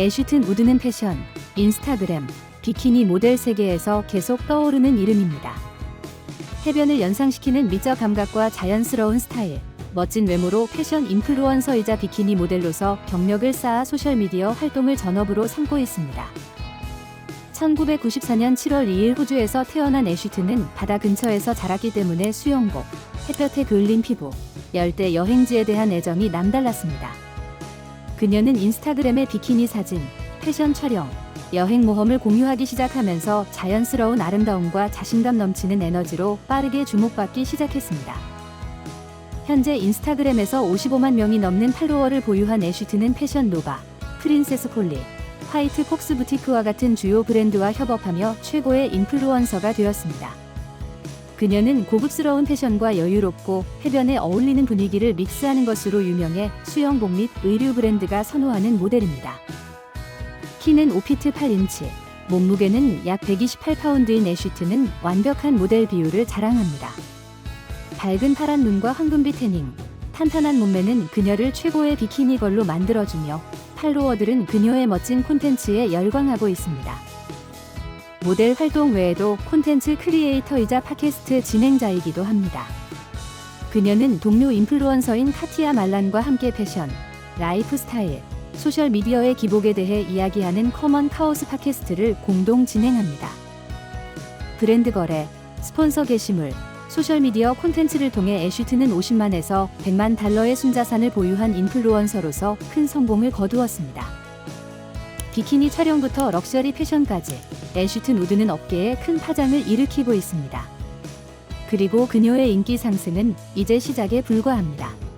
애쉬튼 우드는 패션, 인스타그램, 비키니 모델 세계에서 계속 떠오르는 이름입니다. 해변을 연상시키는 미적 감각과 자연스러운 스타일, 멋진 외모로 패션 인플루언서이자 비키니 모델로서 경력을 쌓아 소셜미디어 활동을 전업으로 삼고 있습니다. 1994년 7월 2일 호주에서 태어난 애쉬트는 바다 근처에서 자랐기 때문에 수영복, 햇볕에 그을린 피부, 열대 여행지에 대한 애정이 남달랐습니다. 그녀는 인스타그램의 비키니 사진, 패션 촬영, 여행 모험을 공유하기 시작하면서 자연스러운 아름다움과 자신감 넘치는 에너지로 빠르게 주목받기 시작했습니다. 현재 인스타그램에서 55만 명이 넘는 팔로워를 보유한 애쉬트는 패션 노바, 프린세스 콜리, 화이트 폭스 부티크와 같은 주요 브랜드와 협업하며 최고의 인플루언서가 되었습니다. 그녀는 고급스러운 패션과 여유롭고 해변에 어울리는 분위기를 믹스하는 것으로 유명해 수영복 및 의류 브랜드가 선호하는 모델입니다. 키는 5피트 8인치, 몸무게는 약 128파운드인 애쉬트는 완벽한 모델 비율을 자랑합니다. 밝은 파란 눈과 황금빛 태닝, 탄탄한 몸매는 그녀를 최고의 비키니 걸로 만들어주며 팔로워들은 그녀의 멋진 콘텐츠에 열광하고 있습니다. 모델 활동 외에도 콘텐츠 크리에이터이자 팟캐스트 진행자이기도 합니다. 그녀는 동료 인플루언서인 카티아 말란과 함께 패션, 라이프 스타일, 소셜 미디어의 기복에 대해 이야기하는 커먼 카오스 팟캐스트를 공동 진행합니다. 브랜드 거래, 스폰서 게시물, 소셜미디어 콘텐츠를 통해 애쉬트는 50만에서 100만 달러의 순자산을 보유한 인플루언서로서 큰 성공을 거두었습니다. 비키니 촬영부터 럭셔리 패션까지 애쉬튼 우드는 업계에 큰 파장을 일으키고 있습니다. 그리고 그녀의 인기 상승은 이제 시작에 불과합니다.